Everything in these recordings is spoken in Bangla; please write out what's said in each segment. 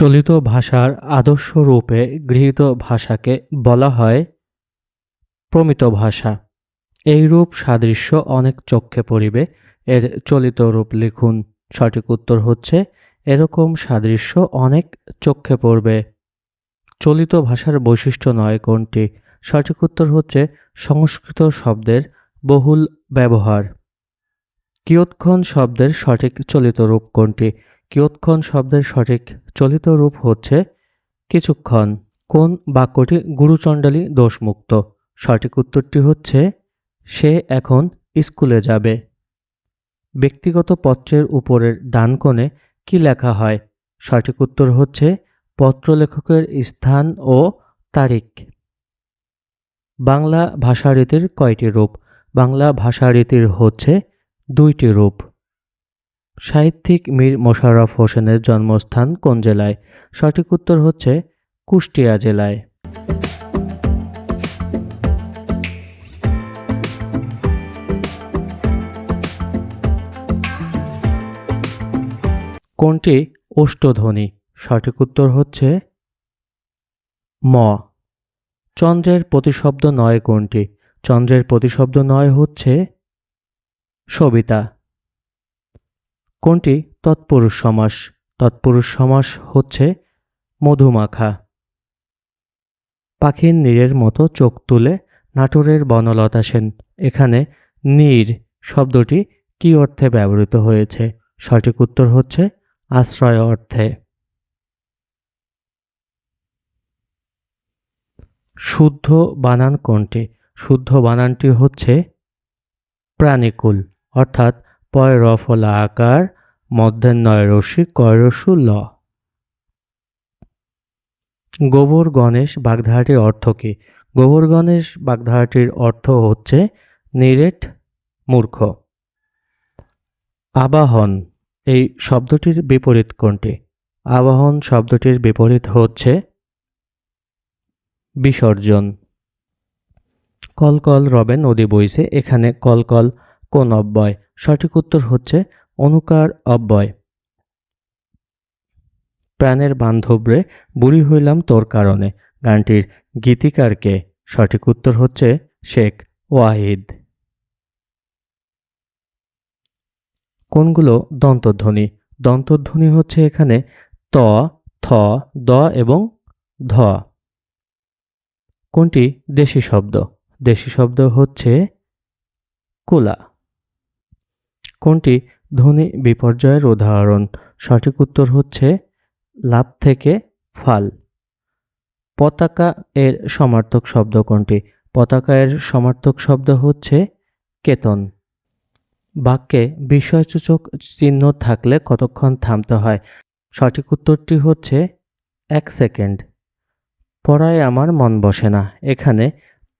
চলিত ভাষার আদর্শ রূপে গৃহীত ভাষাকে বলা হয় প্রমিত ভাষা। এই রূপ সাদৃশ্য অনেক চক্ষে পড়িবে। এর চলিত রূপ লিখুন। সঠিক উত্তর হচ্ছে, এরকম সাদৃশ্য অনেক চক্ষে পড়বে। চলিত ভাষার বৈশিষ্ট্য নয় কোনটি? সঠিক উত্তর হচ্ছে, সংস্কৃত শব্দের বহুল ব্যবহার। কিয়ৎক্ষণ শব্দের সঠিক চলিত রূপ কোনটি? কিয়ৎক্ষণ শব্দের সঠিক চলিত রূপ হচ্ছে কিছুক্ষণ। কোন বাক্যটি গুরুচণ্ডালী দোষমুক্ত? সঠিক উত্তরটি হচ্ছে, সে এখন স্কুলে যাবে। ব্যক্তিগত পত্রের উপরের ডান কোণে কি লেখা হয়? সঠিক উত্তর হচ্ছে, পত্রলেখকের স্থান ও তারিখ। বাংলা ভাষারীতির কয়টি রূপ? বাংলা ভাষারীতির হচ্ছে দুইটি রূপ। সাহিত্যিক মীর মোশাররফ হোসেনের জন্মস্থান কোন জেলায়? সঠিক উত্তর হচ্ছে কুষ্টিয়া জেলায়। কোনটি অষ্টধ্বনি? সঠিক উত্তর হচ্ছে ম। চন্দ্রের প্রতিশব্দ নয় কোনটি? চন্দ্রের প্রতিশব্দ নয় হচ্ছে সবিতা। কোনটি? তৎপুরুষ সমাস। তৎপুরুষ সমাস হচ্ছে মধুমাখা। পাখির নীরের মতো চোখ তুলে নাটোরের বনলতা সেন। এখানে নীর শব্দটি কী অর্থে ব্যবহৃত হয়েছে? সঠিক উত্তর হচ্ছে আশ্রয় অর্থে। শুদ্ধ বানান কোনটি? শুদ্ধ বানানটি হচ্ছে প্রাণীকুল, অর্থাৎ পয় রফলা আকার মধ্যে মধ্যাহ্নয় রশ্মি কয়রসু ল। গোবর গণেশ বাগধারাটির অর্থ কী? গোবর গণেশ বাগধারাটির অর্থ হচ্ছে নিরেট মূর্খ। আবাহন, এই শব্দটির বিপরীত কোনটি? আবাহন শব্দটির বিপরীত হচ্ছে বিসর্জন। কলকল রবে নদী বইছে, এখানে কলকল কোন অব্যয়? সঠিক উত্তর হচ্ছে অনুকার অব্যয়। প্রাণের বান্ধবরে বুড়ি হইলাম তোর কারণে। গানটির গীতিকারকে সঠিক উত্তর হচ্ছে শেখ ওয়াহিদ। কোনগুলো? দন্তধ্বনি। দন্তধ্বনি হচ্ছে এখানে ত, থ, দ এবং ধ। কোনটি? দেশি শব্দ। দেশি শব্দ হচ্ছে কুলা। কোনটি ধ্বনি বিপর্যয়ের উদাহরণ? সঠিক উত্তর হচ্ছে লাভ থেকে ফাল। পতাকা এর সমার্থক শব্দ কোনটি? পতাকা এর সমার্থক শব্দ হচ্ছে কেতন। বাক্যে বিষয়সূচক চিহ্ন থাকলে কতক্ষণ থামতে হয়? সঠিক উত্তরটি হচ্ছে এক সেকেন্ড। পড়ায় আমার মন বসে না। এখানে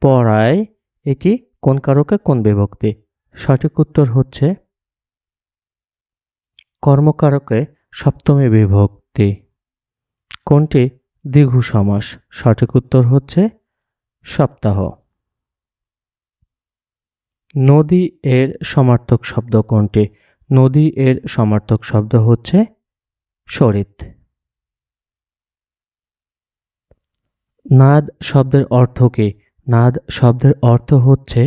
পড়ায় এটি কোন কারকে কোন বিভক্তি? সঠিক উত্তর হচ্ছে কর্মকারকে সপ্তমী বিভক্তি। কোনটি? দ্বিঘু সমাস সঠিক উত্তর হচ্ছে সপ্তাহ। নদী এর সমার্থক শব্দ কোনটি? নদী এর সমার্থক শব্দ হচ্ছে শরিত নাদ শব্দের অর্থ কি? নাদ শব্দের অর্থ হচ্ছে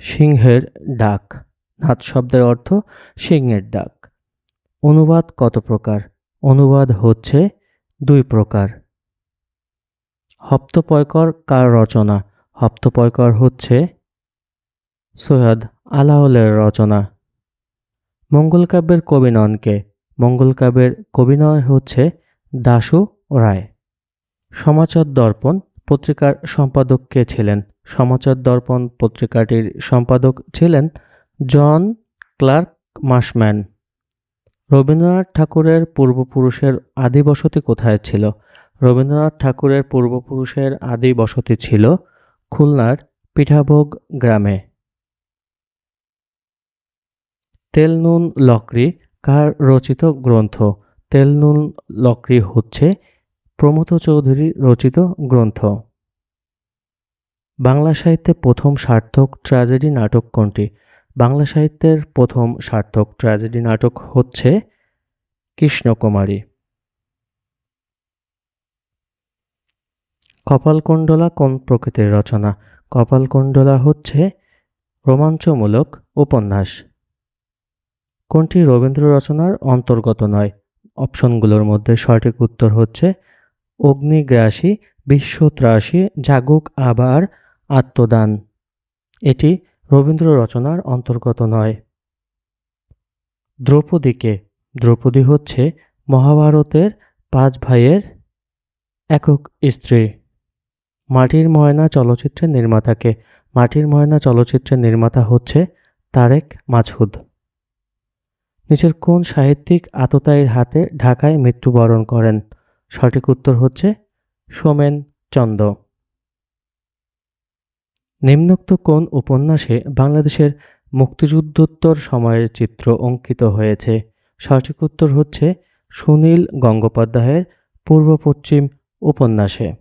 সিংহের ডাক। নাদ শব্দের অর্থ সিংহের ডাক। অনুবাদ কত প্রকার? অনুবাদ হচ্ছে দুই প্রকার। হপ্তপয়কর কার রচনা? হপ্তপয়কর হচ্ছে সৈয়দ আলাউলের রচনা। মঙ্গলকাব্যের কবি ননকে মঙ্গলকাব্যের কবিনয় হচ্ছে দাশু রায়। সমাচার দর্পণ পত্রিকার সম্পাদক কে ছিলেন? সমাচার দর্পণ পত্রিকাটির সম্পাদক ছিলেন জন ক্লার্ক মাসম্যান। রবীন্দ্রনাথ ঠাকুরের পূর্বপুরুষের আদি বসতি কোথায় ছিল? রবীন্দ্রনাথ ঠাকুরের পূর্বপুরুষের আদি বসতি ছিল খুলনার পিঠাভোগ গ্রামে। তেল নুন লকরি কার রচিত গ্রন্থ? তেল নুন লকরি হচ্ছে প্রমথ চৌধুরী রচিত গ্রন্থ। বাংলা সাহিত্যে প্রথম সার্থক ট্র্যাজেডি নাটক কোনটি? বাংলা সাহিত্যের প্রথম সার্থক ট্র্যাজেডি নাটক হচ্ছে কৃষ্ণকুমারী। কপালকুণ্ডলা কোন প্রকৃতির রচনা? কপালকুণ্ডলা হচ্ছে রোমাঞ্চমূলক উপন্যাস। কোনটি রবীন্দ্র রচনার অন্তর্গত নয়? অপশনগুলোর মধ্যে সঠিক উত্তর হচ্ছে অগ্নিগ্রাসী, বিশ্বত্রাসী, জাগুক আবার আত্মদান। এটি রবীন্দ্র রচনার অন্তর্গত নয়। দ্রৌপদীকে, দ্রৌপদী হচ্ছে মহাভারতের পাঁচ ভাইয়ের একক স্ত্রী। মাটির ময়না চলচ্চিত্রের নির্মাতাকে, মাটির ময়না চলচ্চিত্রের নির্মাতা হচ্ছে তারেক মাছহুদ। নিচের কোন সাহিত্যিক আততায়ীর হাতে ঢাকায় মৃত্যুবরণ করেন? সঠিক উত্তর হচ্ছে সোমেন চন্দ নিম্নোক্ত কোন উপন্যাসে বাংলাদেশের মুক্তিযুদ্ধোত্তর সময়ের চিত্র অঙ্কিত হয়েছে? সঠিক উত্তর হচ্ছে সুনীল গঙ্গোপাধ্যায়ের পূর্ব পশ্চিম উপন্যাসে।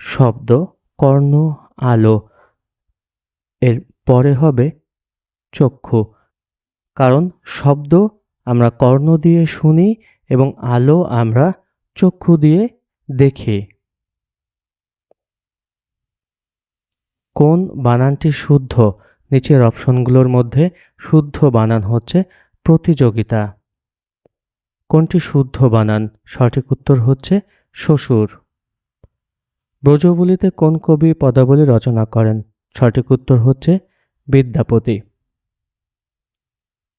শব্দ, কর্ণ, আলো। এর পরে হবে চক্ষু। কারণ শব্দ আমরা কর্ণ দিয়ে শুনি এবং আলো আমরা চক্ষু দিয়ে দেখি। কোন বানানটি শুদ্ধ? নিচের অপশনগুলোর মধ্যে শুদ্ধ বানান হচ্ছে প্রতিযোগিতা। কোনটি শুদ্ধ বানান? সঠিক উত্তর হচ্ছে শ্বশুর। ব্রজবলিতে কোন কবি পদাবলী রচনা করেন? সঠিক উত্তর হচ্ছে বিদ্যাপতি।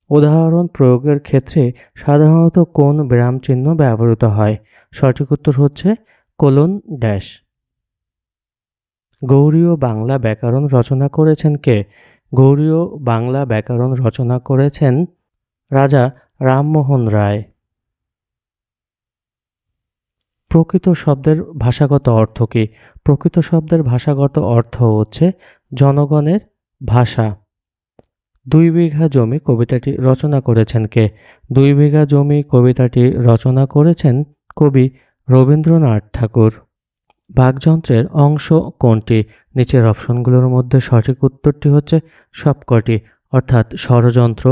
উদাহরণ প্রয়োগের ক্ষেত্রে সাধারণত কোন বিরাম চিহ্ন ব্যবহৃত হয়? সঠিক উত্তর হচ্ছে কোলন ড্যাশ। গৌরীয় বাংলা ব্যাকরণ রচনা করেছেন কে? গৌরীয় বাংলা ব্যাকরণ রচনা করেছেন রাজা রামমোহন রায়। প্রকৃত শব্দের ভাষাগত অর্থ কী? প্রকৃত শব্দের ভাষাগত অর্থ হচ্ছে জনগণের ভাষা। দুই বিঘা জমি কবিতাটি রচনা করেছেন কে? দুই বিঘা জমি কবিতাটি রচনা করেছেন কবি রবীন্দ্রনাথ ঠাকুর। বাকযন্ত্রের অংশ কোনটি? নিচের অপশনগুলোর মধ্যে সঠিক উত্তরটি হচ্ছে সবকটি, অর্থাৎ ষড়যন্ত্র,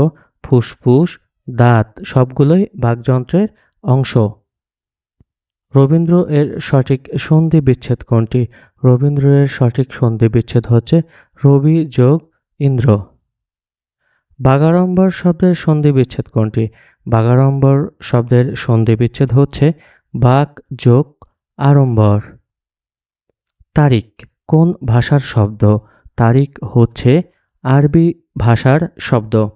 ফুসফুস, দাঁত, সবগুলোই বাঘযন্ত্রের অংশ। রবীন্দ্র এর সঠিক সন্ধি বিচ্ছেদ কোনটি? রবীন্দ্র এর সঠিক সন্ধি বিচ্ছেদ হচ্ছে রবি যোগ ইন্দ্র। বাগাড়ম্বর শব্দের সন্ধি বিচ্ছেদ কোনটি? বাগাড়ম্বর শব্দের সন্ধি বিচ্ছেদ হচ্ছে বাক যোগ আড়ম্বর। তারিখ? কোন ভাষার শব্দ? তারিখ হচ্ছে আরবি ভাষার শব্দ।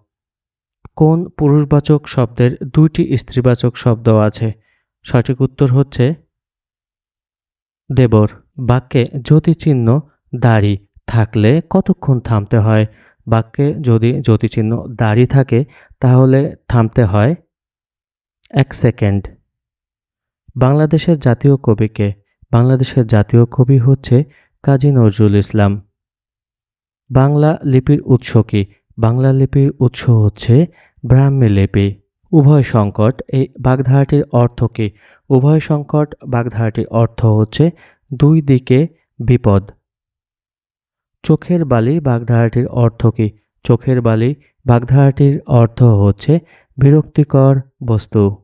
কোন পুরুষবাচক শব্দের দুইটি স্ত্রীবাচক শব্দ আছে? সঠিক উত্তর হচ্ছে দেবর। বাক্যে জ্যোতিচিহ্ন দাড়ি থাকলে কতক্ষণ থামতে হয়? বাক্যে যদি জ্যোতিচিহ্ন দাড়ি থাকে, তাহলে থামতে হয় এক সেকেন্ড। বাংলাদেশের জাতীয় কবিকে বাংলাদেশের জাতীয় কবি হচ্ছে কাজী নজরুল ইসলাম। বাংলা লিপির উৎস কি? বাংলা লিপির উৎস হচ্ছে ব্রাহ্মী লিপি। উভয় সংকট, এই বাগধারাটির অর্থ কি? উভয় সংকট, বাগধারাটির অর্থ হচ্ছে দুই দিকে বিপদ। চোখের বালি, বাগধারাটির অর্থ কি? চোখের বালি, বাগধারাটির অর্থ হচ্ছে বিরক্তিকর বস্তু।